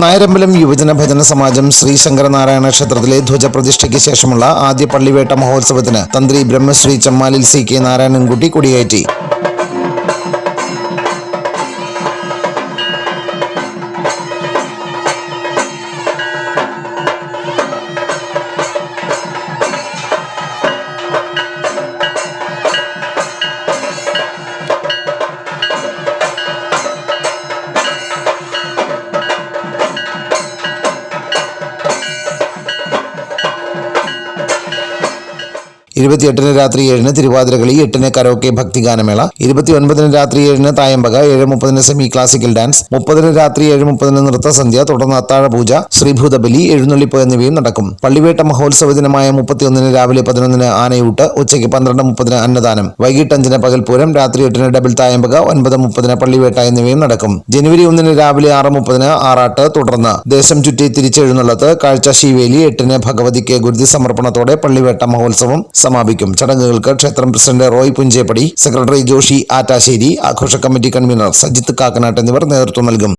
നായരമ്പലം യുവജന ഭജന സമാജം ശ്രീ ശങ്കരനാരായണ ക്ഷേത്രത്തിലെ ധ്വജപ്രതിഷ്ഠയ്ക്ക് ശേഷമുള്ള ആദ്യ പള്ളിവേട്ട മഹോത്സവത്തിന് തന്ത്രി ബ്രഹ്മശ്രീ ചെമ്മാലിൽ സി കെ നാരായണൻകുട്ടി കൊടിയേറ്റി. ഇരുപത്തിയെട്ടിന് രാത്രി ഏഴിന് തിരുവാതിരകളി എട്ടിന് കരോക്കെ ഭക്തിഗാനമേള ഇരുപത്തിയൊൻപതിന് രാത്രി ഏഴിന് തായമ്പക ഏഴ് മുപ്പതിന് സെമി ക്ലാസിക്കൽ ഡാൻസ് മുപ്പതിന് രാത്രി ഏഴ് മുപ്പതിന് നൃത്തസന്ധ്യ തുടർന്ന് അത്താഴപൂജ ശ്രീഭൂതബലി എഴുന്നള്ളിപ്പ് എന്നിവയും നടക്കും. പള്ളിവേട്ട മഹോത്സവ ദിനമായ മുപ്പത്തിയൊന്നിന് രാവിലെ പതിനൊന്നിന് ആനയൂട്ട് ഉച്ചയ്ക്ക് പന്ത്രണ്ട് മുപ്പതിന് അന്നദാനം വൈകിട്ട് അഞ്ചിന് പകൽപൂരം രാത്രി എട്ടിന് ഡബിൾ തായമ്പക ഒൻപത് മുപ്പതിന് പള്ളിവേട്ട എന്നിവയും നടക്കും. ജനുവരി ഒന്നിന് രാവിലെ ആറ് മുപ്പതിന് ആറാട്ട് തുടർന്ന് ദേശം ചുറ്റി തിരിച്ചെഴുന്നള്ളത്ത് കാഴ്ച ശിവേലി എട്ടിന് ഭഗവതിക്ക് ഗുരുതി സമർപ്പണത്തോടെ പള്ളിവേട്ട മഹോത്സവം സമാപിക്കും. ചടങ്ങുകൾക്ക് ക്ഷേത്രം പ്രസിഡന്റ് റോയ് പുഞ്ചേപ്പടി സെക്രട്ടറി ജോഷി ആറ്റാശ്ശേരി ആഘോഷ കമ്മിറ്റി കൺവീനർ സജിത്ത് കാക്കനാട്ട് എന്നിവർ നേതൃത്വം നൽകും.